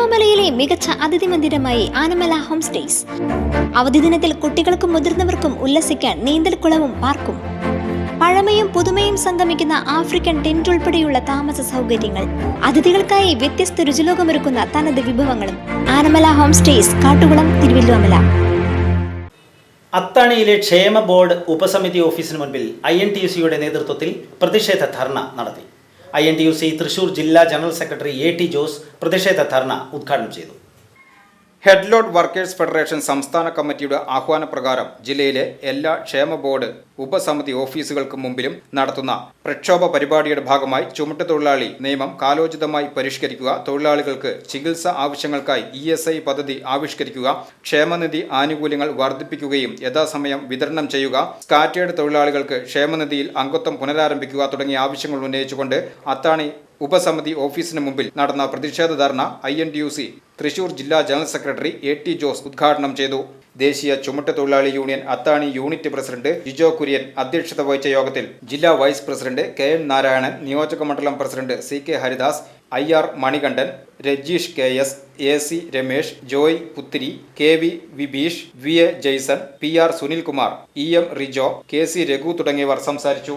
തിരുവല്ലോമലയിലെ മികച്ച അതിഥി മന്ദിരമായി Anamala home stays. അവധി ദിനത്തിൽ കുട്ടികൾക്കും മുതിർന്നവർക്കും ഉല്ലസിക്കാൻ നീന്തൽക്കുളവും പാർക്കും. പഴമയും പുതുമയും സംഗമിക്കുന്ന ആഫ്രിക്കൻ ടെന്റ് ഉൾപ്പെടെയുള്ള താമസ സൗകര്യങ്ങൾ. അതിഥികൾക്കായി വ്യത്യസ്ത രുചിലോകമൊരുക്കുന്ന തനത് വിഭവങ്ങളും. ആനമല ഹോം സ്റ്റേസ് കാട്ടുകുളം തിരുവല്ലോമല അത്താണിയിലെ ക്ഷേമ ബോർഡ് ഉപസമിതി ഓഫീസിന് മുൻപിൽ ഐ എൻ ടി യു സിയുടെ നേതൃത്വത്തിൽ പ്രതിഷേധ ധർണ നടത്തി. I N T U C Thrissur ജില്ലാ general secretary A T Jose പ്രതിഷേധ ധർണ ഉദ്ഘാടനം ചെയ്തു ഹെഡ്ലോഡ് വർക്കേഴ്സ് ഫെഡറേഷൻ സംസ്ഥാന കമ്മിറ്റിയുടെ ആഹ്വാനപ്രകാരം ജില്ലയിലെ എല്ലാ ക്ഷേമ ബോർഡ് ഉപസമിതി ഓഫീസുകൾക്ക് മുമ്പിലും നടത്തുന്ന പ്രക്ഷോഭ പരിപാടിയുടെ ഭാഗമായി ചുമട്ട് തൊഴിലാളി നിയമം കാലോചിതമായി പരിഷ്കരിക്കുക തൊഴിലാളികൾക്ക് ചികിത്സ ആവശ്യങ്ങൾക്കായി ഇ എസ് ഐ പദ്ധതി ആവിഷ്കരിക്കുക ക്ഷേമനിധി ആനുകൂല്യങ്ങൾ വർദ്ധിപ്പിക്കുകയും യഥാസമയം വിതരണം ചെയ്യുക സ്കാറ്റേഡ് തൊഴിലാളികൾക്ക് ക്ഷേമനിധിയിൽ അംഗത്വം പുനരാരംഭിക്കുക തുടങ്ങിയ ആവശ്യങ്ങൾ ഉന്നയിച്ചുകൊണ്ട് അത്താണി ഉപസമിതി ഓഫീസിന് മുമ്പിൽ നടന്ന പ്രതിഷേധ ധർണ I N T U C Thrissur ജില്ലാ general secretary A T Jose ഉദ്ഘാടനം ചെയ്തു. ദേശീയ ചുമട്ടുതൊഴിലാളി union Athani unit president Jijo Kurian അധ്യക്ഷത വഹിച്ച യോഗത്തിൽ ജില്ലാ vice president K N Narayanan നിയോജക മണ്ഡലം president C K Haridas I R Manikandan Rajeesh K S A C Ramesh Joy Puthiri K V Vibeesh V A Jaison P R Sunilkumar E M Rijo K C Raghu തുടങ്ങിയവർ സംസാരിച്ചു.